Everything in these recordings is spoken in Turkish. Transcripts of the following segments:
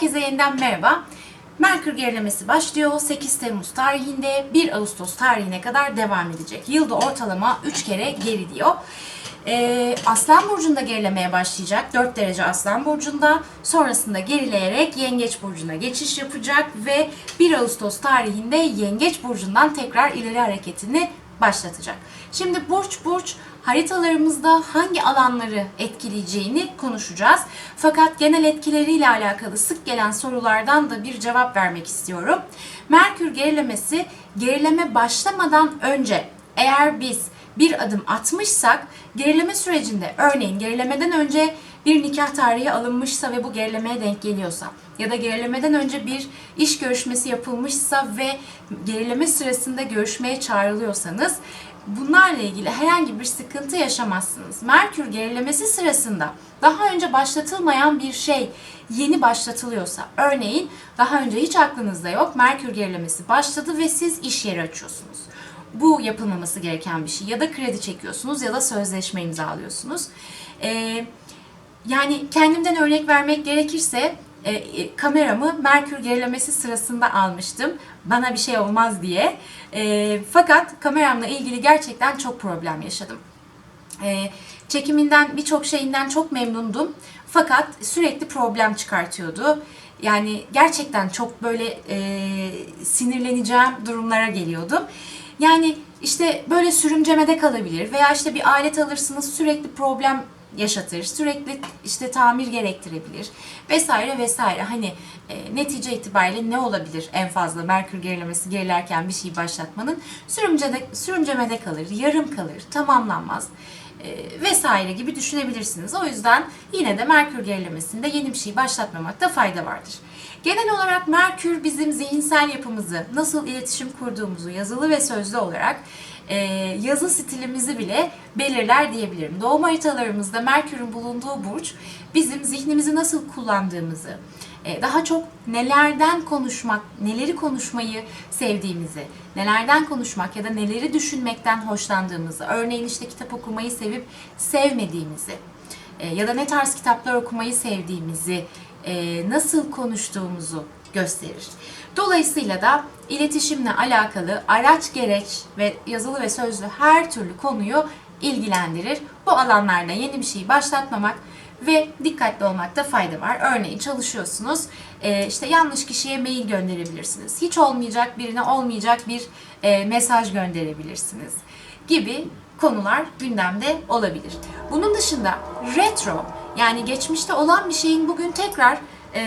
Herkese yeniden merhaba. Merkür gerilemesi başlıyor. 8 Temmuz tarihinde 1 Ağustos tarihine kadar devam edecek. Yılda ortalama 3 kere geri diyor. Ee, Aslan Burcu'nda gerilemeye başlayacak. 4 derece Aslan Burcu'nda. Sonrasında gerileyerek Yengeç Burcu'na geçiş yapacak ve 1 Ağustos tarihinde Yengeç Burcu'ndan tekrar ileri hareketini başlatacak. Şimdi burç burç haritalarımızda hangi alanları etkileyeceğini konuşacağız. Fakat genel etkileriyle alakalı sık gelen sorulardan da bir cevap vermek istiyorum. Merkür gerilemesi gerileme başlamadan önce eğer biz bir adım atmışsak gerileme sürecinde örneğin gerilemeden önce bir nikah tarihi alınmışsa ve bu gerilemeye denk geliyorsa ya da gerilemeden önce bir iş görüşmesi yapılmışsa ve gerileme sırasında görüşmeye çağrılıyorsanız bunlarla ilgili herhangi bir sıkıntı yaşamazsınız. Merkür gerilemesi sırasında daha önce başlatılmayan bir şey yeni başlatılıyorsa, örneğin daha önce hiç aklınızda yok, Merkür gerilemesi başladı ve siz iş yeri açıyorsunuz. Bu yapılmaması gereken bir şey. Ya da kredi çekiyorsunuz ya da sözleşme imzalıyorsunuz. Ee, yani kendimden örnek vermek gerekirse e, e, kameramı Merkür gerilemesi sırasında almıştım. Bana bir şey olmaz diye. E, fakat kameramla ilgili gerçekten çok problem yaşadım. E, çekiminden birçok şeyinden çok memnundum. Fakat sürekli problem çıkartıyordu. Yani gerçekten çok böyle e, sinirleneceğim durumlara geliyordum. Yani işte böyle sürümcemede kalabilir veya işte bir alet alırsınız sürekli problem yaşatır, sürekli işte tamir gerektirebilir vesaire vesaire. Hani e, netice itibariyle ne olabilir en fazla Merkür gerilemesi gerilerken bir şey başlatmanın sürümcede, sürümcemede kalır, yarım kalır, tamamlanmaz e, vesaire gibi düşünebilirsiniz. O yüzden yine de Merkür gerilemesinde yeni bir şey başlatmamakta fayda vardır. Genel olarak Merkür bizim zihinsel yapımızı, nasıl iletişim kurduğumuzu yazılı ve sözlü olarak e, yazı stilimizi bile belirler diyebilirim. Doğum haritalarımızda Merkür'ün bulunduğu burç bizim zihnimizi nasıl kullandığımızı, e, daha çok nelerden konuşmak, neleri konuşmayı sevdiğimizi, nelerden konuşmak ya da neleri düşünmekten hoşlandığımızı, örneğin işte kitap okumayı sevip sevmediğimizi e, ya da ne tarz kitaplar okumayı sevdiğimizi, e, nasıl konuştuğumuzu gösterir. Dolayısıyla da iletişimle alakalı araç gereç ve yazılı ve sözlü her türlü konuyu ilgilendirir. Bu alanlarda yeni bir şey başlatmamak ve dikkatli olmakta fayda var. Örneğin çalışıyorsunuz, e, işte yanlış kişiye mail gönderebilirsiniz. Hiç olmayacak birine olmayacak bir e, mesaj gönderebilirsiniz gibi konular gündemde olabilir. Bunun dışında retro yani geçmişte olan bir şeyin bugün tekrar e,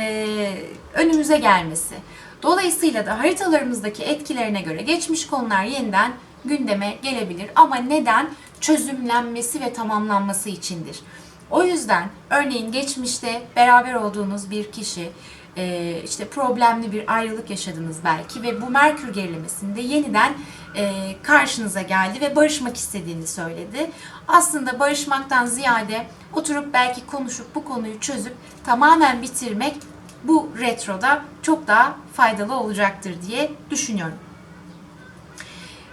önümüze gelmesi. Dolayısıyla da haritalarımızdaki etkilerine göre geçmiş konular yeniden gündeme gelebilir. Ama neden? Çözümlenmesi ve tamamlanması içindir. O yüzden örneğin geçmişte beraber olduğunuz bir kişi e, işte problemli bir ayrılık yaşadınız belki ve bu Merkür gerilemesinde yeniden e, karşınıza geldi ve barışmak istediğini söyledi. Aslında barışmaktan ziyade oturup belki konuşup bu konuyu çözüp tamamen bitirmek bu retroda çok daha faydalı olacaktır diye düşünüyorum.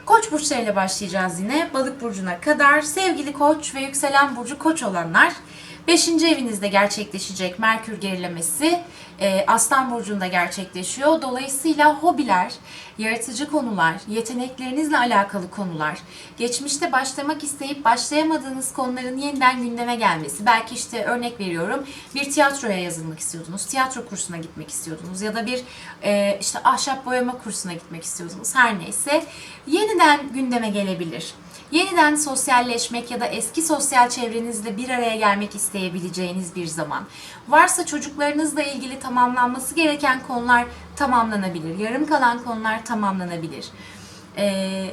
Koç burçlarıyla başlayacağız yine. Balık burcuna kadar sevgili koç ve yükselen burcu koç olanlar 5. evinizde gerçekleşecek Merkür gerilemesi e, Aslan Burcu'nda gerçekleşiyor. Dolayısıyla hobiler, yaratıcı konular, yeteneklerinizle alakalı konular, geçmişte başlamak isteyip başlayamadığınız konuların yeniden gündeme gelmesi. Belki işte örnek veriyorum bir tiyatroya yazılmak istiyordunuz, tiyatro kursuna gitmek istiyordunuz ya da bir e, işte ahşap boyama kursuna gitmek istiyordunuz. Her neyse yeniden gündeme gelebilir yeniden sosyalleşmek ya da eski sosyal çevrenizle bir araya gelmek isteyebileceğiniz bir zaman. Varsa çocuklarınızla ilgili tamamlanması gereken konular tamamlanabilir. Yarım kalan konular tamamlanabilir. Ee,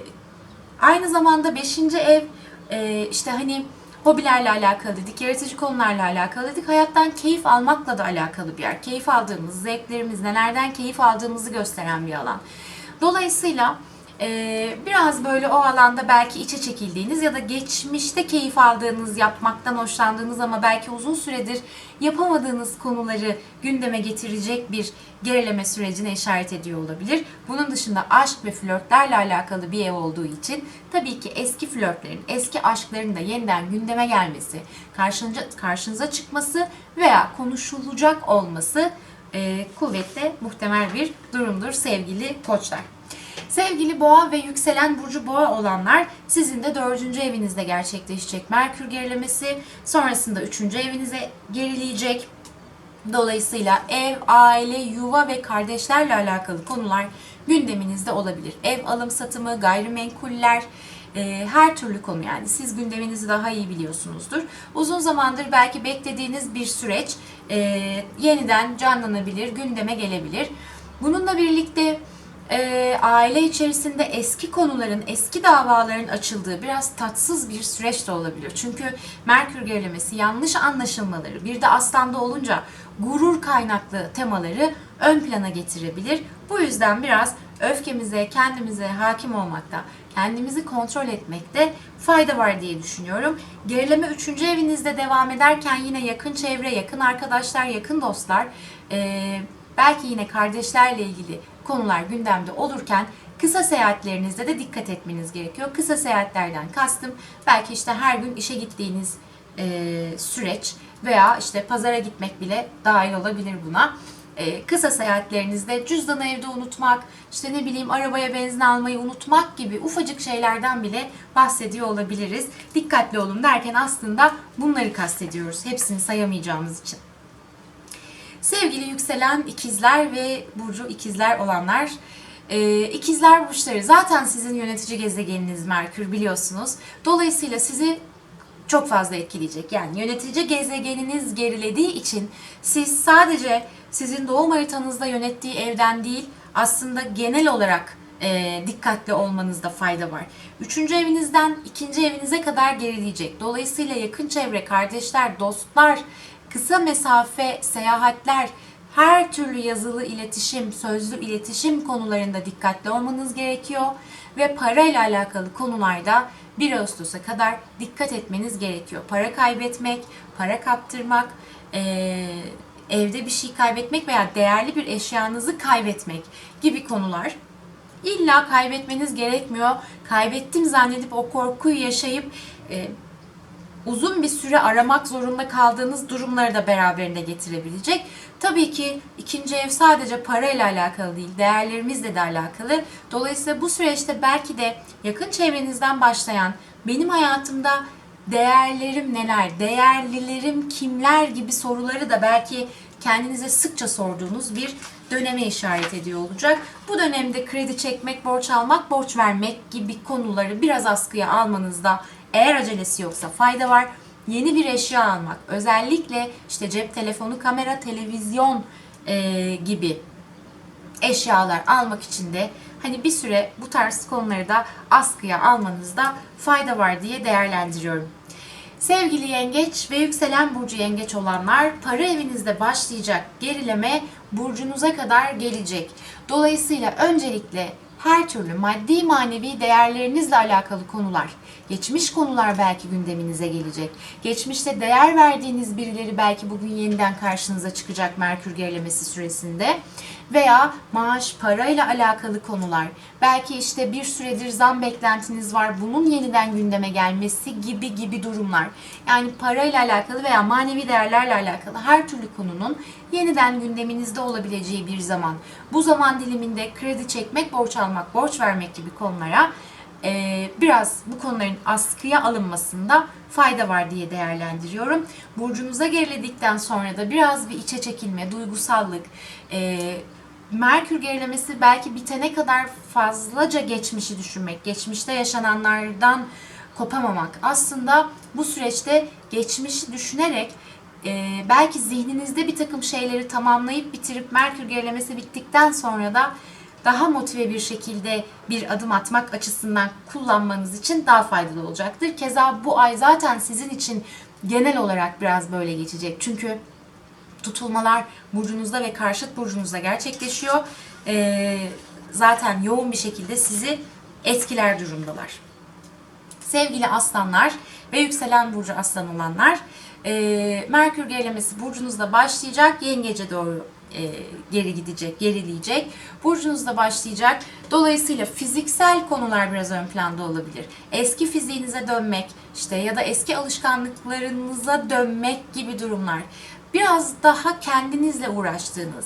aynı zamanda 5. ev e, işte hani hobilerle alakalı dedik, yaratıcı konularla alakalı dedik. Hayattan keyif almakla da alakalı bir yer. Keyif aldığımız, zevklerimiz, nelerden keyif aldığımızı gösteren bir alan. Dolayısıyla ee, biraz böyle o alanda belki içe çekildiğiniz ya da geçmişte keyif aldığınız, yapmaktan hoşlandığınız ama belki uzun süredir yapamadığınız konuları gündeme getirecek bir gerileme sürecine işaret ediyor olabilir. Bunun dışında aşk ve flörtlerle alakalı bir ev olduğu için tabii ki eski flörtlerin, eski aşkların da yeniden gündeme gelmesi, karşınıza, karşınıza çıkması veya konuşulacak olması e, kuvvetle muhtemel bir durumdur sevgili koçlar. Sevgili boğa ve yükselen burcu boğa olanlar sizin de dördüncü evinizde gerçekleşecek Merkür gerilemesi. Sonrasında üçüncü evinize gerileyecek. Dolayısıyla ev, aile, yuva ve kardeşlerle alakalı konular gündeminizde olabilir. Ev alım satımı, gayrimenkuller, e, her türlü konu yani siz gündeminizi daha iyi biliyorsunuzdur. Uzun zamandır belki beklediğiniz bir süreç e, yeniden canlanabilir, gündeme gelebilir. Bununla birlikte e, aile içerisinde eski konuların, eski davaların açıldığı biraz tatsız bir süreç de olabilir. Çünkü Merkür gerilemesi yanlış anlaşılmaları, bir de aslanda olunca gurur kaynaklı temaları ön plana getirebilir. Bu yüzden biraz öfkemize, kendimize hakim olmakta, kendimizi kontrol etmekte fayda var diye düşünüyorum. Gerileme 3. evinizde devam ederken yine yakın çevre, yakın arkadaşlar, yakın dostlar, eee belki yine kardeşlerle ilgili konular gündemde olurken kısa seyahatlerinizde de dikkat etmeniz gerekiyor. Kısa seyahatlerden kastım belki işte her gün işe gittiğiniz e, süreç veya işte pazara gitmek bile dahil olabilir buna. E, kısa seyahatlerinizde cüzdanı evde unutmak, işte ne bileyim arabaya benzin almayı unutmak gibi ufacık şeylerden bile bahsediyor olabiliriz. Dikkatli olun derken aslında bunları kastediyoruz. Hepsini sayamayacağımız için. Sevgili yükselen ikizler ve burcu ikizler olanlar, e, ikizler burçları zaten sizin yönetici gezegeniniz Merkür biliyorsunuz. Dolayısıyla sizi çok fazla etkileyecek. Yani yönetici gezegeniniz gerilediği için siz sadece sizin doğum haritanızda yönettiği evden değil aslında genel olarak e, dikkatli olmanızda fayda var. Üçüncü evinizden ikinci evinize kadar gerileyecek. Dolayısıyla yakın çevre, kardeşler, dostlar, kısa mesafe seyahatler, her türlü yazılı iletişim, sözlü iletişim konularında dikkatli olmanız gerekiyor ve parayla alakalı konularda 1 Ağustos'a kadar dikkat etmeniz gerekiyor. Para kaybetmek, para kaptırmak, evde bir şey kaybetmek veya değerli bir eşyanızı kaybetmek gibi konular İlla kaybetmeniz gerekmiyor. Kaybettim zannedip o korkuyu yaşayıp uzun bir süre aramak zorunda kaldığınız durumları da beraberinde getirebilecek. Tabii ki ikinci ev sadece parayla alakalı değil, değerlerimizle de alakalı. Dolayısıyla bu süreçte belki de yakın çevrenizden başlayan benim hayatımda değerlerim neler, değerlilerim kimler gibi soruları da belki kendinize sıkça sorduğunuz bir döneme işaret ediyor olacak. Bu dönemde kredi çekmek, borç almak, borç vermek gibi konuları biraz askıya almanızda eğer acelesi yoksa fayda var. Yeni bir eşya almak, özellikle işte cep telefonu, kamera, televizyon e, gibi eşyalar almak için de hani bir süre bu tarz konuları da askıya almanızda fayda var diye değerlendiriyorum. Sevgili yengeç ve yükselen burcu yengeç olanlar para evinizde başlayacak gerileme burcunuza kadar gelecek. Dolayısıyla öncelikle her türlü maddi manevi değerlerinizle alakalı konular, geçmiş konular belki gündeminize gelecek. Geçmişte değer verdiğiniz birileri belki bugün yeniden karşınıza çıkacak Merkür gerilemesi süresinde veya maaş, parayla alakalı konular. Belki işte bir süredir zam beklentiniz var. Bunun yeniden gündeme gelmesi gibi gibi durumlar. Yani parayla alakalı veya manevi değerlerle alakalı her türlü konunun yeniden gündeminizde olabileceği bir zaman. Bu zaman diliminde kredi çekmek, borç almak, borç vermek gibi konulara e, biraz bu konuların askıya alınmasında fayda var diye değerlendiriyorum. Burcunuza geriledikten sonra da biraz bir içe çekilme, duygusallık, e, Merkür gerilemesi belki bitene kadar fazlaca geçmişi düşünmek, geçmişte yaşananlardan kopamamak. Aslında bu süreçte geçmişi düşünerek e, belki zihninizde bir takım şeyleri tamamlayıp bitirip Merkür gerilemesi bittikten sonra da daha motive bir şekilde bir adım atmak açısından kullanmanız için daha faydalı olacaktır. Keza bu ay zaten sizin için genel olarak biraz böyle geçecek. Çünkü tutulmalar burcunuzda ve karşıt burcunuzda gerçekleşiyor. Ee, zaten yoğun bir şekilde sizi etkiler durumdalar. Sevgili aslanlar ve yükselen burcu aslan olanlar, e, Merkür gerilemesi burcunuzda başlayacak, yengece doğru e, geri gidecek, gerileyecek. Burcunuzda başlayacak. Dolayısıyla fiziksel konular biraz ön planda olabilir. Eski fiziğinize dönmek, işte ya da eski alışkanlıklarınıza dönmek gibi durumlar. Biraz daha kendinizle uğraştığınız,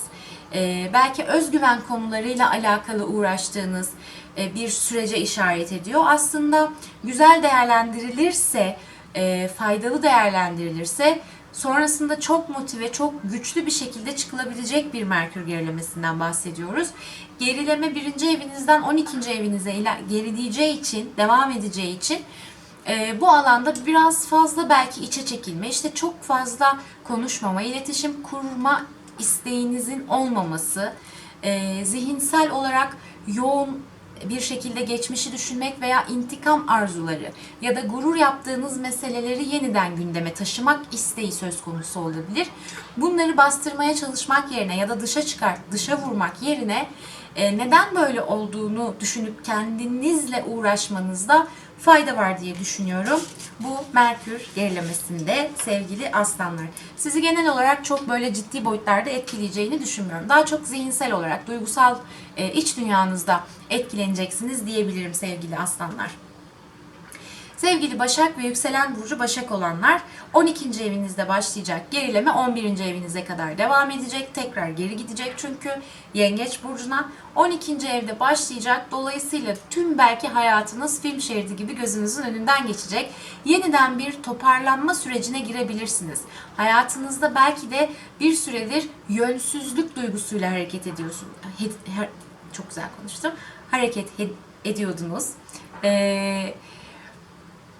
e, belki özgüven konularıyla alakalı uğraştığınız e, bir sürece işaret ediyor. Aslında güzel değerlendirilirse, e, faydalı değerlendirilirse sonrasında çok motive, çok güçlü bir şekilde çıkılabilecek bir Merkür gerilemesinden bahsediyoruz. Gerileme birinci evinizden 12. evinize ila- gerileyeceği için, devam edeceği için e, bu alanda biraz fazla belki içe çekilme, işte çok fazla konuşmama, iletişim kurma isteğinizin olmaması, e, zihinsel olarak yoğun bir şekilde geçmişi düşünmek veya intikam arzuları ya da gurur yaptığınız meseleleri yeniden gündeme taşımak isteği söz konusu olabilir. Bunları bastırmaya çalışmak yerine ya da dışa çıkar, dışa vurmak yerine e, neden böyle olduğunu düşünüp kendinizle uğraşmanızda fayda var diye düşünüyorum. Bu Merkür gerilemesinde sevgili aslanlar. Sizi genel olarak çok böyle ciddi boyutlarda etkileyeceğini düşünmüyorum. Daha çok zihinsel olarak, duygusal e, iç dünyanızda etkileneceksiniz diyebilirim sevgili aslanlar. Sevgili Başak ve yükselen burcu Başak olanlar 12. evinizde başlayacak gerileme 11. evinize kadar devam edecek. Tekrar geri gidecek çünkü Yengeç burcuna 12. evde başlayacak. Dolayısıyla tüm belki hayatınız film şeridi gibi gözünüzün önünden geçecek. Yeniden bir toparlanma sürecine girebilirsiniz. Hayatınızda belki de bir süredir yönsüzlük duygusuyla hareket ediyorsunuz. Çok güzel konuştum. Hareket ediyordunuz. Eee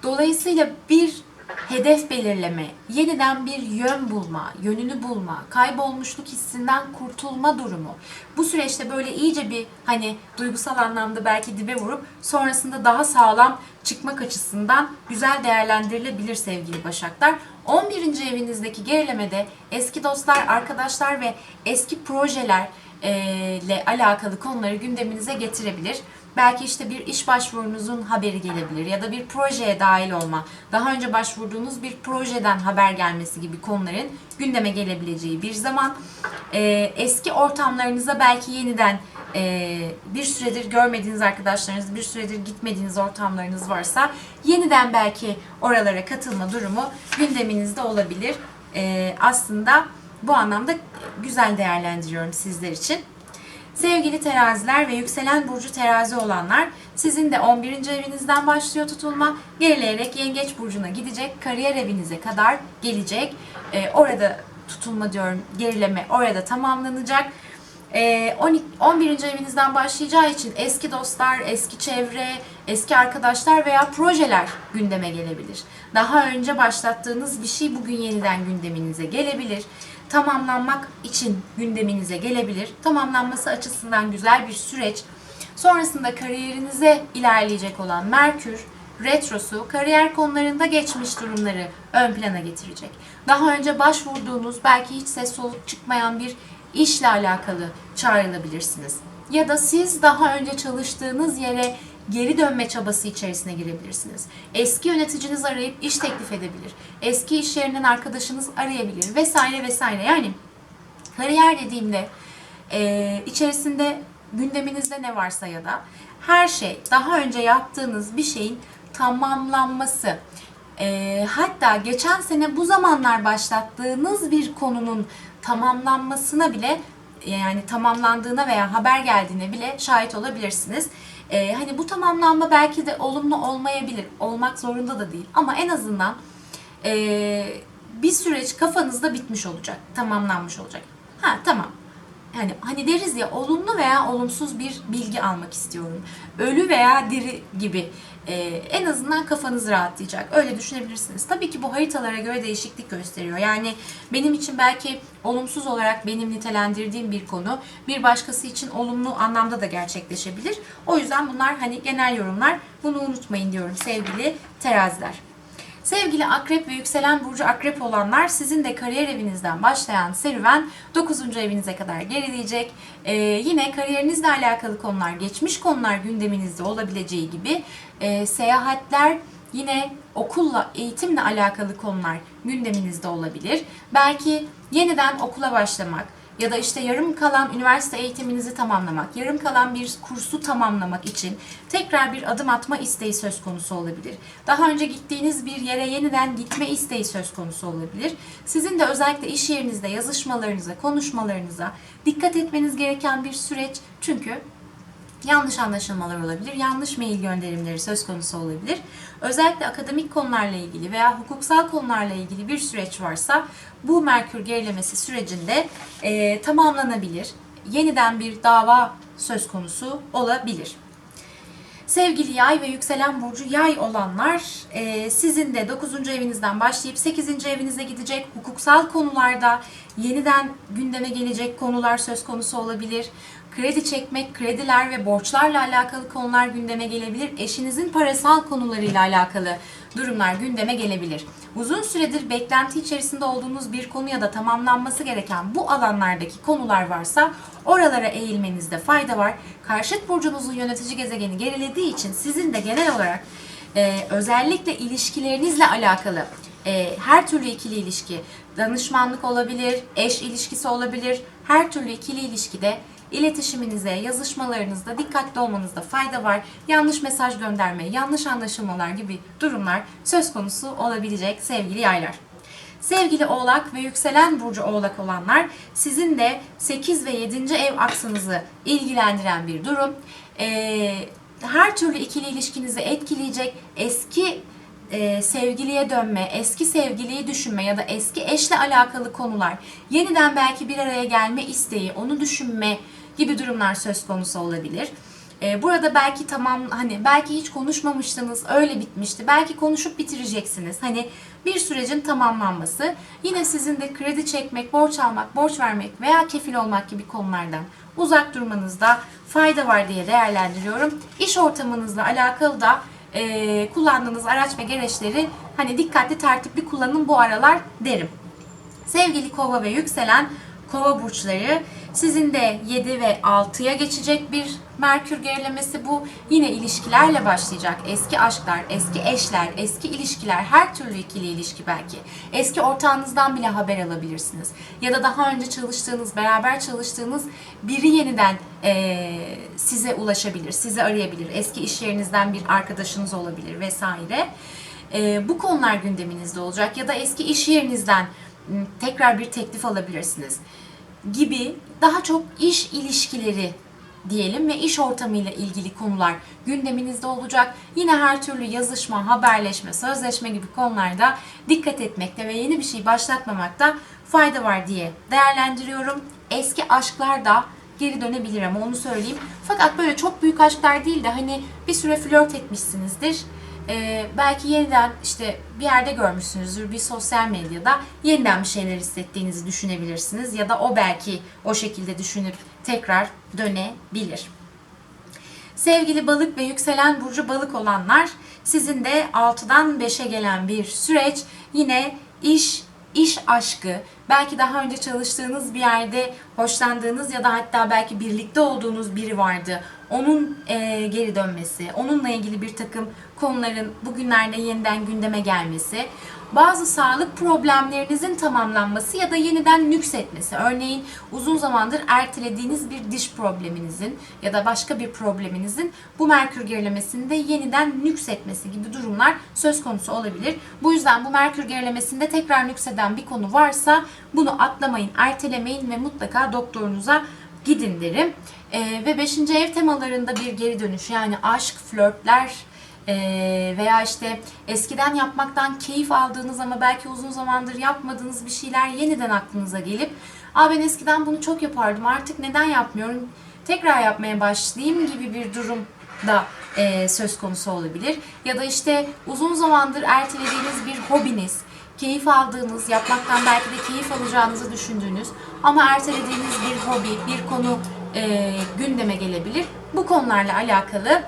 Dolayısıyla bir hedef belirleme, yeniden bir yön bulma, yönünü bulma, kaybolmuşluk hissinden kurtulma durumu. Bu süreçte böyle iyice bir hani duygusal anlamda belki dibe vurup sonrasında daha sağlam çıkmak açısından güzel değerlendirilebilir sevgili Başaklar. 11. evinizdeki gerilemede eski dostlar, arkadaşlar ve eski projeler ile alakalı konuları gündeminize getirebilir. Belki işte bir iş başvurunuzun haberi gelebilir ya da bir projeye dahil olma, daha önce başvurduğunuz bir projeden haber gelmesi gibi konuların gündeme gelebileceği bir zaman. Ee, eski ortamlarınıza belki yeniden e, bir süredir görmediğiniz arkadaşlarınız, bir süredir gitmediğiniz ortamlarınız varsa yeniden belki oralara katılma durumu gündeminizde olabilir. Ee, aslında bu anlamda güzel değerlendiriyorum sizler için. Sevgili teraziler ve yükselen burcu terazi olanlar sizin de 11. evinizden başlıyor tutulma. Gerileyerek yengeç burcuna gidecek. Kariyer evinize kadar gelecek. Ee, orada tutulma diyorum gerileme orada tamamlanacak. Ee, 12 11. evinizden başlayacağı için eski dostlar, eski çevre, eski arkadaşlar veya projeler gündeme gelebilir. Daha önce başlattığınız bir şey bugün yeniden gündeminize gelebilir tamamlanmak için gündeminize gelebilir. Tamamlanması açısından güzel bir süreç. Sonrasında kariyerinize ilerleyecek olan Merkür retrosu kariyer konularında geçmiş durumları ön plana getirecek. Daha önce başvurduğunuz belki hiç ses soluk çıkmayan bir işle alakalı çağrılabilirsiniz. Ya da siz daha önce çalıştığınız yere geri dönme çabası içerisine girebilirsiniz. Eski yöneticiniz arayıp iş teklif edebilir. Eski iş yerinden arkadaşınız arayabilir vesaire vesaire. Yani kariyer dediğimde e, içerisinde gündeminizde ne varsa ya da her şey daha önce yaptığınız bir şeyin tamamlanması. E, hatta geçen sene bu zamanlar başlattığınız bir konunun tamamlanmasına bile yani tamamlandığına veya haber geldiğine bile şahit olabilirsiniz. Ee, hani bu tamamlanma belki de olumlu olmayabilir, olmak zorunda da değil. Ama en azından ee, bir süreç kafanızda bitmiş olacak, tamamlanmış olacak. Ha tamam. Yani hani deriz ya olumlu veya olumsuz bir bilgi almak istiyorum. Ölü veya diri gibi ee, en azından kafanız rahatlayacak. Öyle düşünebilirsiniz. Tabii ki bu haritalara göre değişiklik gösteriyor. Yani benim için belki olumsuz olarak benim nitelendirdiğim bir konu bir başkası için olumlu anlamda da gerçekleşebilir. O yüzden bunlar hani genel yorumlar. Bunu unutmayın diyorum sevgili teraziler. Sevgili akrep ve yükselen burcu akrep olanlar sizin de kariyer evinizden başlayan serüven 9. evinize kadar gerileyecek. Ee, yine kariyerinizle alakalı konular, geçmiş konular gündeminizde olabileceği gibi e, seyahatler, yine okulla, eğitimle alakalı konular gündeminizde olabilir. Belki yeniden okula başlamak, ya da işte yarım kalan üniversite eğitiminizi tamamlamak, yarım kalan bir kursu tamamlamak için tekrar bir adım atma isteği söz konusu olabilir. Daha önce gittiğiniz bir yere yeniden gitme isteği söz konusu olabilir. Sizin de özellikle iş yerinizde yazışmalarınıza, konuşmalarınıza dikkat etmeniz gereken bir süreç. Çünkü yanlış anlaşılmalar olabilir, yanlış mail gönderimleri söz konusu olabilir. Özellikle akademik konularla ilgili veya hukuksal konularla ilgili bir süreç varsa bu Merkür gerilemesi sürecinde e, tamamlanabilir. Yeniden bir dava söz konusu olabilir. Sevgili yay ve yükselen burcu yay olanlar e, sizin de 9. evinizden başlayıp 8. evinize gidecek hukuksal konularda yeniden gündeme gelecek konular söz konusu olabilir. Kredi çekmek, krediler ve borçlarla alakalı konular gündeme gelebilir. Eşinizin parasal konularıyla alakalı durumlar gündeme gelebilir. Uzun süredir beklenti içerisinde olduğunuz bir konu ya da tamamlanması gereken bu alanlardaki konular varsa oralara eğilmenizde fayda var. Karşıt burcunuzun yönetici gezegeni gerilediği için sizin de genel olarak e, özellikle ilişkilerinizle alakalı e, her türlü ikili ilişki, danışmanlık olabilir, eş ilişkisi olabilir, her türlü ikili ilişkide iletişiminize, yazışmalarınızda dikkatli olmanızda fayda var. Yanlış mesaj gönderme, yanlış anlaşılmalar gibi durumlar söz konusu olabilecek sevgili yaylar. Sevgili Oğlak ve yükselen burcu Oğlak olanlar sizin de 8 ve 7. ev aksınızı ilgilendiren bir durum. Ee, her türlü ikili ilişkinizi etkileyecek eski e, sevgiliye dönme, eski sevgiliyi düşünme ya da eski eşle alakalı konular, yeniden belki bir araya gelme isteği, onu düşünme gibi durumlar söz konusu olabilir. E, burada belki tamam hani belki hiç konuşmamıştınız, öyle bitmişti. Belki konuşup bitireceksiniz. Hani bir sürecin tamamlanması. Yine sizin de kredi çekmek, borç almak, borç vermek veya kefil olmak gibi konulardan uzak durmanızda fayda var diye değerlendiriyorum. İş ortamınızla alakalı da e, kullandığınız araç ve gereçleri hani dikkatli tertipli kullanın bu aralar derim. Sevgili kova ve yükselen kova burçları sizin de 7 ve 6'ya geçecek bir Merkür gerilemesi bu. Yine ilişkilerle başlayacak. Eski aşklar, eski eşler, eski ilişkiler, her türlü ikili ilişki belki. Eski ortağınızdan bile haber alabilirsiniz. Ya da daha önce çalıştığınız, beraber çalıştığınız biri yeniden eee, size ulaşabilir, sizi arayabilir. Eski iş yerinizden bir arkadaşınız olabilir vesaire. Eee, bu konular gündeminizde olacak. Ya da eski iş yerinizden tekrar bir teklif alabilirsiniz gibi daha çok iş ilişkileri diyelim ve iş ortamıyla ilgili konular gündeminizde olacak. Yine her türlü yazışma, haberleşme, sözleşme gibi konularda dikkat etmekte ve yeni bir şey başlatmamakta fayda var diye değerlendiriyorum. Eski aşklar da geri dönebilir ama onu söyleyeyim. Fakat böyle çok büyük aşklar değil de hani bir süre flört etmişsinizdir. Ee, belki yeniden işte bir yerde görmüşsünüzdür bir sosyal medyada yeniden bir şeyler hissettiğinizi düşünebilirsiniz ya da o belki o şekilde düşünüp tekrar dönebilir. Sevgili balık ve yükselen burcu balık olanlar sizin de 6'dan 5'e gelen bir süreç yine iş iş aşkı, belki daha önce çalıştığınız bir yerde hoşlandığınız ya da hatta belki birlikte olduğunuz biri vardı. Onun e, geri dönmesi, onunla ilgili bir takım konuların bugünlerde yeniden gündeme gelmesi, bazı sağlık problemlerinizin tamamlanması ya da yeniden nüksetmesi. Örneğin uzun zamandır ertelediğiniz bir diş probleminizin ya da başka bir probleminizin bu Merkür gerilemesinde yeniden nüksetmesi gibi durumlar söz konusu olabilir. Bu yüzden bu Merkür gerilemesinde tekrar nükseden bir konu varsa bunu atlamayın, ertelemeyin ve mutlaka doktorunuza gidin derim. Ee, ve 5. ev temalarında bir geri dönüş yani aşk, flörtler, ee, veya işte eskiden yapmaktan keyif aldığınız ama belki uzun zamandır yapmadığınız bir şeyler yeniden aklınıza gelip Aa ben eskiden bunu çok yapardım artık neden yapmıyorum tekrar yapmaya başlayayım gibi bir durum da e, söz konusu olabilir. Ya da işte uzun zamandır ertelediğiniz bir hobiniz, keyif aldığınız, yapmaktan belki de keyif alacağınızı düşündüğünüz ama ertelediğiniz bir hobi, bir konu e, gündeme gelebilir. Bu konularla alakalı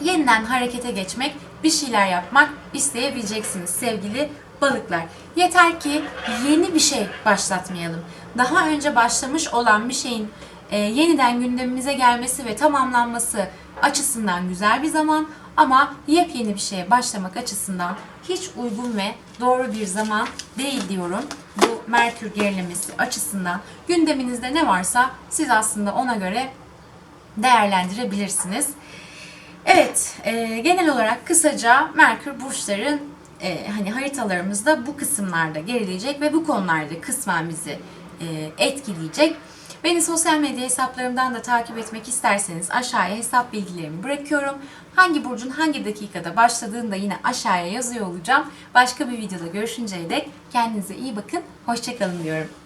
yeniden harekete geçmek, bir şeyler yapmak isteyebileceksiniz sevgili balıklar. Yeter ki yeni bir şey başlatmayalım. Daha önce başlamış olan bir şeyin e, yeniden gündemimize gelmesi ve tamamlanması açısından güzel bir zaman ama yepyeni bir şeye başlamak açısından hiç uygun ve doğru bir zaman değil diyorum. Bu Merkür gerilemesi açısından gündeminizde ne varsa siz aslında ona göre değerlendirebilirsiniz. Evet, e, genel olarak kısaca Merkür burçların e, hani haritalarımızda bu kısımlarda gerileyecek ve bu konularda kısmen bizi e, etkileyecek. Beni sosyal medya hesaplarımdan da takip etmek isterseniz aşağıya hesap bilgilerimi bırakıyorum. Hangi burcun hangi dakikada başladığını da yine aşağıya yazıyor olacağım. Başka bir videoda görüşünceye dek kendinize iyi bakın. Hoşçakalın diyorum.